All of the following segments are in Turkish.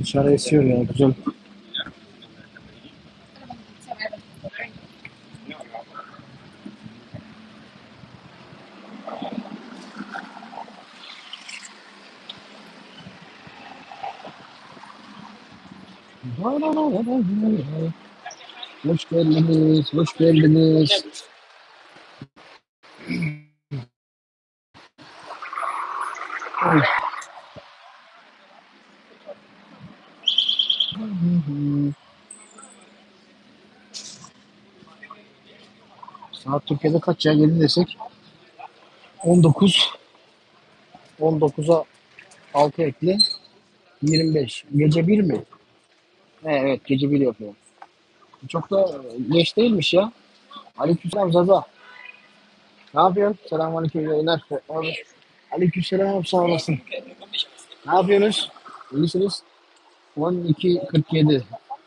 Dışarı esiyor ya güzel. Hoş geldiniz, hoş geldiniz. Saat Türkiye'de kaç ya? 7 desek. 19. 19'a 6 ekli. 25. Gece 1 mi? He, evet gece 1 yapıyor. Çok da geç değilmiş ya. Aleykümselam Zaza. Ne yapıyorsun? Selamünaleyküm yayınlar. Abi. Aleykümselam sağ olasın. Ne yapıyorsunuz? İyisiniz? 12.47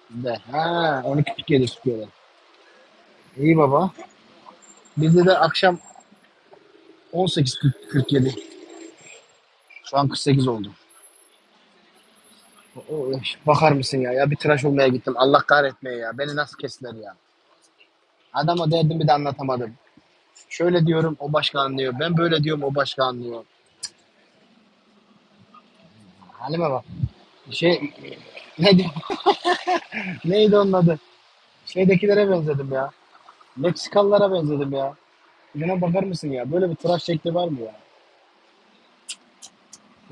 de. Ha 12.47 çıkıyorlar. İyi baba. Bizde de akşam 18.47. Şu an 48 oldu. Bakar mısın ya? Ya bir tıraş olmaya gittim. Allah kahretmeye ya. Beni nasıl kestiler ya? Adama derdimi de anlatamadım. Şöyle diyorum o başka anlıyor. Ben böyle diyorum o başka anlıyor. Halime bak. Şey ne diyor? Neydi onun adı? Şeydekilere benzedim ya. Meksikalılara benzedim ya. Şuna bakar mısın ya? Böyle bir tıraş şekli var mı ya?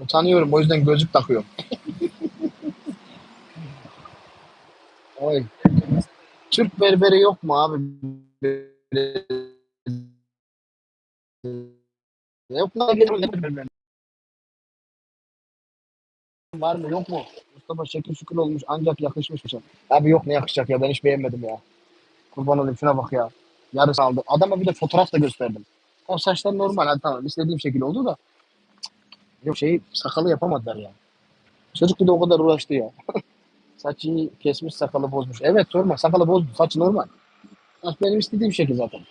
Utanıyorum o yüzden gözlük takıyorum. Oy. Türk berberi yok mu abi? Yok mu? Var mı yok mu? Mustafa şekil şükür olmuş ancak yakışmış. Abi yok ne yakışacak ya ben hiç beğenmedim ya. Kurban olayım şuna bak ya. Yarısı aldı. Adama bir de fotoğraf da gösterdim. O saçlar normal hadi tamam istediğim şekil oldu da. Yok şeyi sakalı yapamadılar ya. Çocuk bir de o kadar uğraştı ya. Saçı kesmiş sakalı bozmuş. Evet sorma sakalı bozdu. Saç normal. Saç benim istediğim şekil zaten.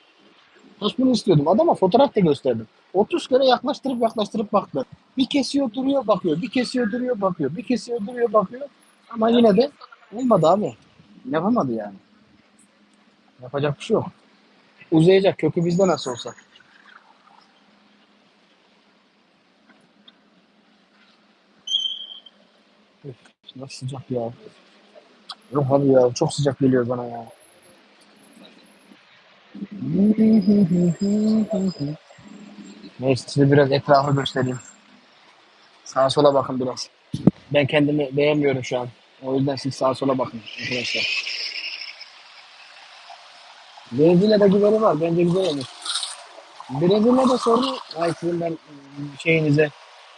Saç bunu istiyordum. Adama fotoğraf da gösterdim. 30 kere yaklaştırıp yaklaştırıp baktı. Bir kesiyor duruyor bakıyor. Bir kesiyor duruyor bakıyor. Bir kesiyor duruyor bakıyor. Ama yine de olmadı abi. Yapamadı yani. Yapacak bir şey yok. Uzayacak. Kökü bizde nasıl olsa. Nasıl sıcak ya. Yok abi ya. Çok sıcak geliyor bana ya. Neyse size biraz etrafı göstereyim. Sağa sola bakın biraz. Ben kendimi beğenmiyorum şu an. O yüzden siz sağa sola bakın arkadaşlar. Brezilya'da güveni var. Bence güzel olmuş. Brezilya'da sorun. Ay sizin ben şeyinize.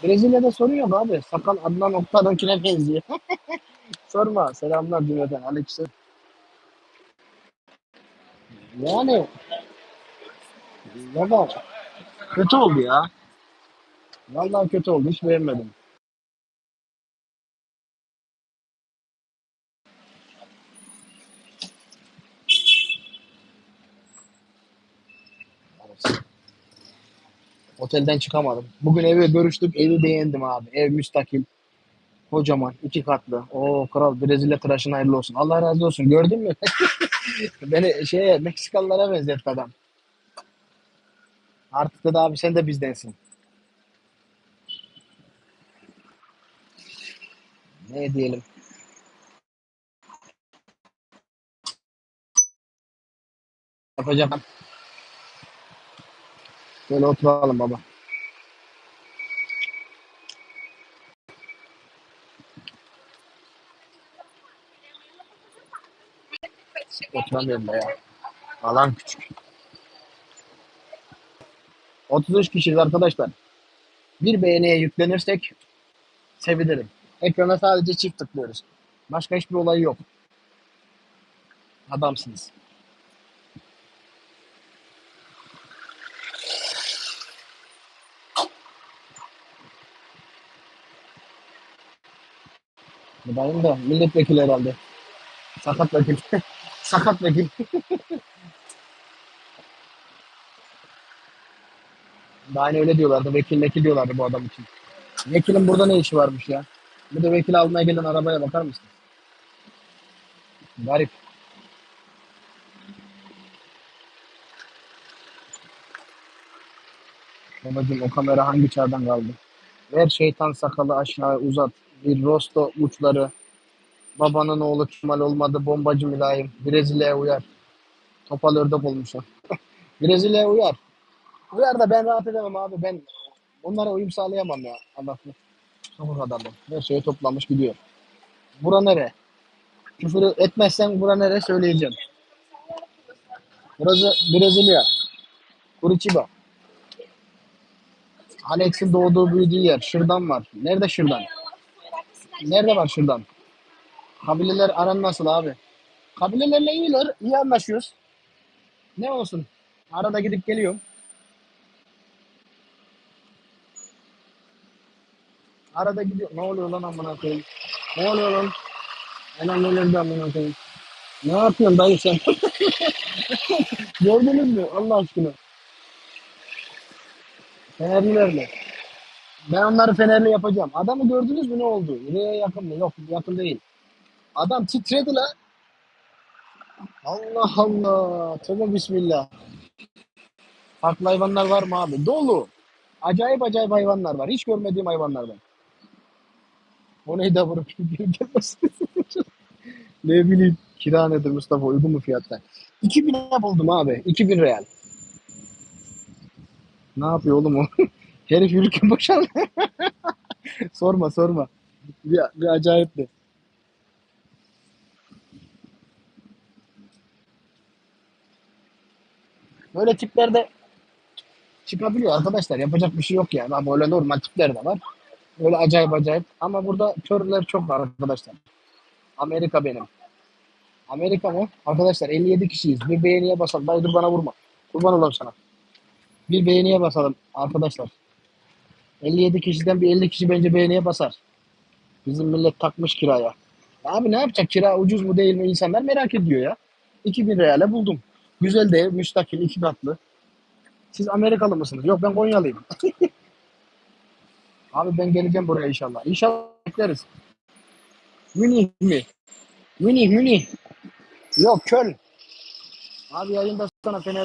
Brezilya'da sorun yok abi. Sakal Adnan Oktar'ınkine benziyor. Sorma. Selamlar cümleten. Aleyküm. Yani valla kötü oldu ya. Vallahi kötü oldu. Hiç beğenmedim. Otelden çıkamadım. Bugün eve görüştük. Evi beğendim abi. Ev müstakil. Kocaman. iki katlı. O kral Brezilya tıraşın hayırlı olsun. Allah razı olsun. Gördün mü? Beni şeye Meksikalılara benzetti adam. Artık dedi abi sen de bizdensin. Ne diyelim. Yapacağım. Böyle oturalım baba. Oturamıyorum da ya. Alan küçük. 33 kişiyiz arkadaşlar. Bir beğeniye yüklenirsek sevinirim. Ekrana sadece çift tıklıyoruz. Başka hiçbir olay yok. Adamsınız. Dayım da milletvekili herhalde. Sakat vekil. Sakat vekil. Daha öyle diyorlardı. Vekil vekil diyorlardı bu adam için. Vekilin burada ne işi varmış ya? Bir de vekil almaya gelen arabaya bakar mısın? Garip. Babacım o kamera hangi çağdan kaldı? Ver şeytan sakalı aşağı uzat. Bir rosto uçları. Babanın oğlu Kemal olmadı. Bombacı mülayim. Brezilya'ya uyar. Topal ördek olmuşum. Brezilya'ya uyar. Uyar da ben rahat edemem abi. Ben onlara uyum sağlayamam ya. Allah'ım. Sokak adamı. Her şeyi toplamış gidiyor. Bura nere? Küfür etmezsen bura nere söyleyeceğim. Burası Brezilya. Curitiba. Alex'in doğduğu büyüdüğü yer. Şırdan var. Nerede Şırdan? Nerede var Şırdan? Kabileler aran nasıl abi? Kabilelerle iyiler. iyi anlaşıyoruz. Ne olsun? Arada gidip geliyorum. Arada gidiyor. Ne oluyor lan amına koyayım? Ne oluyor lan? Hemen nelerde amına koyayım? Ne yapıyorsun dayı sen? Gördünüz mü Allah aşkına? Fenerlilerle. Ben onları Fenerli yapacağım. Adamı gördünüz mü ne oldu? Nereye yakın mı? Yok yakın değil. Adam titredi la. Allah Allah. Tövbe bismillah. Farklı hayvanlar var mı abi? Dolu. Acayip acayip hayvanlar var. Hiç görmediğim hayvanlar var. O neydi abi? ne bileyim. Kira nedir Mustafa? Uygun mu fiyatlar? 2000'e buldum abi. 2000 real. Ne yapıyor oğlum o? Herif yürürken boşaldı. sorma sorma. Bir, bir acayipti. Böyle tiplerde çıkabiliyor arkadaşlar. Yapacak bir şey yok yani. Ama öyle normal tipler de var. Böyle acayip acayip. Ama burada körler çok var arkadaşlar. Amerika benim. Amerika mı? Arkadaşlar 57 kişiyiz. Bir beğeniye basalım. Dayı dur bana vurma. Kurban olayım sana. Bir beğeniye basalım arkadaşlar. 57 kişiden bir 50 kişi bence beğeniye basar. Bizim millet takmış kiraya. Abi ne yapacak? Kira ucuz mu değil mi? İnsanlar merak ediyor ya. 2000 reale buldum. Güzel de müstakil, iki katlı. Siz Amerikalı mısınız? Yok ben Konyalıyım. Abi ben geleceğim buraya inşallah. İnşallah bekleriz. Münih mi? Münih, Münih. Yok Köln. Abi yayında sana Fener